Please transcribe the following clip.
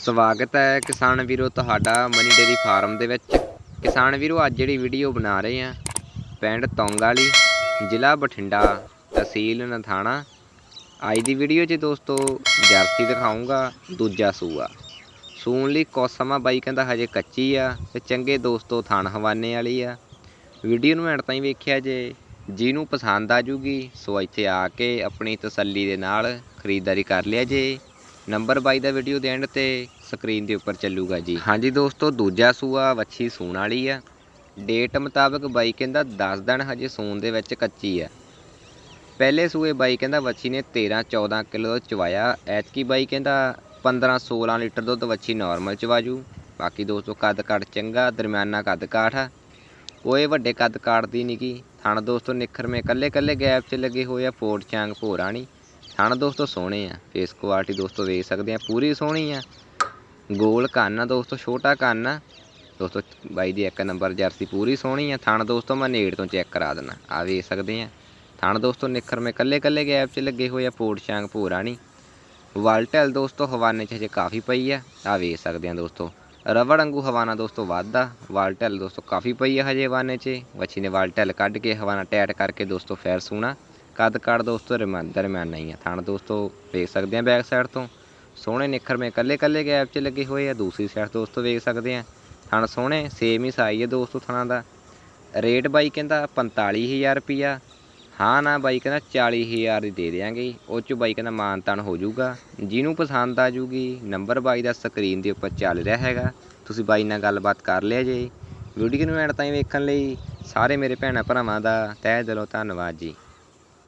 ਸਵਾਗਤ ਹੈ ਕਿਸਾਨ ਵੀਰੋ ਤੁਹਾਡਾ ਮਨੀ ਡੇਰੀ ਫਾਰਮ ਦੇ ਵਿੱਚ। ਕਿਸਾਨ ਵੀਰੋ, ਅੱਜ ਜਿਹੜੀ ਵੀਡੀਓ ਬਣਾ ਰਹੇ ਆ ਪਿੰਡ ਤੌਂਗ ਵਾਲੀ ਜ਼ਿਲ੍ਹਾ ਬਠਿੰਡਾ ਤਹਿਸੀਲ ਨਥਾਣਾ ਅੱਜ ਦੀ ਵੀਡੀਓ 'ਚ ਦੋਸਤੋ ਜਰਸੀ ਦਿਖਾਉਂਗਾ ਦੂਜਾ ਸੂਆ। ਸੂਣ ਲਈ ਕੁਛ ਸਮਾਂ ਬਾਈ ਕਹਿੰਦਾ ਹਜੇ ਕੱਚੀ ਆ ਤੇ ਚੰਗੇ ਦੋਸਤੋ ਥਾਣ ਹਵਾਨੇ ਵਾਲੀ ਆ। ਵੀਡੀਓ ਨੂੰ ਐਂਡ ਤਾਈਂ ਵੇਖਿਆ ਜੇ, ਜਿਹਨੂੰ ਪਸੰਦ ਆ ਜੂਗੀ, ਸੋ ਇੱਥੇ ਆ ਕੇ ਆਪਣੀ ਤਸੱਲੀ ਦੇ ਨਾਲ ਖਰੀਦਦਾਰੀ ਕਰ ਲਿਆ ਜੇ। ਨੰਬਰ ਬਾਈ ਦਾ ਵੀਡੀਓ ਦੇ ਐਂਡ ਤੇ ਸਕਰੀਨ ਦੇ ਉੱਪਰ ਚੱਲੂਗਾ ਜੀ। ਹਾਂਜੀ ਦੋਸਤੋ, ਦੂਜਾ ਸੂਆ ਵੱਛੀ ਸੂਣ ਵਾਲੀ ਆ। ਡੇਟ ਮੁਤਾਬਕ ਬਾਈ ਕਹਿੰਦਾ 10 ਦਿਨ ਹਜੇ ਸੂਣ ਦੇ ਵਿੱਚ ਕੱਚੀ ਆ। ਪਹਿਲੇ ਸੂਏ ਬਾਈ ਕਹਿੰਦਾ ਵੱਛੀ ਨੇ 13 14 ਕਿਲੋ ਚਵਾਇਆ। ਐਤਕੀ ਬਾਈ ਕਹਿੰਦਾ 15 16 ਲੀਟਰ ਦੁੱਧ ਵੱਛੀ ਨਾਰਮਲ ਚਵਾਜੂ ਬਾਕੀ ਦੋਸਤੋ ਕੱਦ ਕਾਠ ਚੰਗਾ, ਦਰਮਿਆਨਾ ਕੱਦ ਕਾਠ ਆ। ਕੋਈ ਵੱਡੇ ਕੱਦ ਕਾਠ ਦੀ ਨਹੀਂ ਗੀ ਥਣ ਦੋਸਤੋ, ਨਿਖਰਵੇਂ ਕੱਲੇ ਕੱਲੇ ਗੈਪ 'ਚ ਲੱਗੇ ਹੋਏ ਆ ਫੋੜ ਚਾਂਗ ਭੋਰਾਣੀ ਥਣ ਦੋਸਤੋ ਸੋਹਣੇ ਆ ਫੇਸ ਕੁਆਲਿਟੀ ਦੋਸਤੋ ਵੇਖ ਸਕਦੇ ਆ, ਪੂਰੀ ਸੋਹਣੀ ਆ। ਗੋਲ ਕੰਨ ਆ ਦੋਸਤੋ, ਛੋਟਾ ਕੰਨ ਆ। ਦੋਸਤੋ, ਬਾਈ ਦੀ ਇੱਕ ਨੰਬਰ ਜਰਸੀ ਪੂਰੀ ਸੋਹਣੀ ਆ। ਥਣ ਦੋਸਤੋ, ਮੈਂ ਨੇੜ ਤੋਂ ਚੈੱਕ ਕਰਾ ਦਿੰਦਾ ਆ ਵੇਖ ਸਕਦੇ ਆ। ਥਣ ਦੋਸਤੋ ਨਿਖਰਵੇਂ ਕੱਲੇ ਕੱਲੇ ਗੈਪ 'ਚ ਲੱਗੇ ਹੋਏ ਆ ਫੋੜ ਚਾਂਗ ਭੋਰਾਣੀ ਵਾਲਟੈਲ ਦੋਸਤੋ, ਹਵਾਨੇ 'ਚ ਹਜੇ ਕਾਫੀ ਪਈ ਆ। ਆ ਵੇਖ ਸਕਦੇ ਆ ਦੋਸਤੋ। ਰਵੜ ਵਾਂਗੂ ਹਵਾਨਾ ਦੋਸਤੋ ਵੱਧਦਾ ਵਾਲਟੈਲ ਦੋਸਤੋ ਕਾਫੀ ਪਈ ਆ ਹਜੇ ਹਵਾਨੇ 'ਚ। ਵੱਛੀ ਨੇ ਵਾਲਟੈਲ ਕੱਢ ਕੇ ਹਵਾਨਾ ਟੈਟ ਕਰਕੇ ਦੋਸਤੋ ਫੇਰ ਸੂਣਾ। ਕੱਦ ਕਾੜ ਦੋਸਤੋ ਦਰਮਿਆਨ ਦਰਮਿਆਨਾ ਹੀ ਆ। ਥਣ ਦੋਸਤੋ, ਵੇਖ ਸਕਦੇ ਆ ਬੈਕ ਸਾਈਡ ਤੋਂ। ਸੋਹਣੇ ਨਿਖਰ ਨਿਖਰਵੇਂ ਕੱਲੇ ਕੱਲੇ ਗੈਪ 'ਚ ਲੱਗੇ ਹੋਏ ਆ। ਦੂਸਰੀ ਸਾਈਡ ਦੋਸਤੋ, ਵੇਖ ਸਕਦੇ ਆ। ਥਣ ਸੋਹਣੇ ਸੇਮ ਹੀ ਸਾਈ ਹੈ ਦੋਸਤੋ ਥਣਾਂ ਦਾ। ਰੇਟ ਬਾਈ ਕਹਿੰਦਾ 45000 ਰੁਪਿਆ ਹਾਂ ਨਾ ਬਾਈ ਕਹਿੰਦਾ 40000 ਦੀ ਦੇ ਦਿਆਂਗੇ। ਉਹ ਚ ਬਾਈ ਕਹਿੰਦਾ ਮਾਨ ਤਾਨ ਹੋ ਜਾਊਗਾ। ਜਿਹਨੂੰ ਪਸੰਦ ਆ ਜੂਗੀ ਨੰਬਰ ਬਾਈ ਦਾ ਸਕਰੀਨ ਦੇ ਉੱਪਰ ਚੱਲ ਰਿਹਾ ਹੈਗਾ। ਤੁਸੀਂ ਬਾਈ ਨਾਲ ਗੱਲਬਾਤ ਕਰ ਲਿਆ ਜੇ। ਵੀਡੀਓ ਨੂੰ ਐਂਡ ਤਾਈਂ ਵੇਖਣ ਲਈ ਸਾਰੇ ਮੇਰੇ ਭੈਣਾਂ ਭਰਾਵਾਂ ਦਾ ਤਹਿ ਦਿਲੋਂ ਧੰਨਵਾਦ ਜੀ।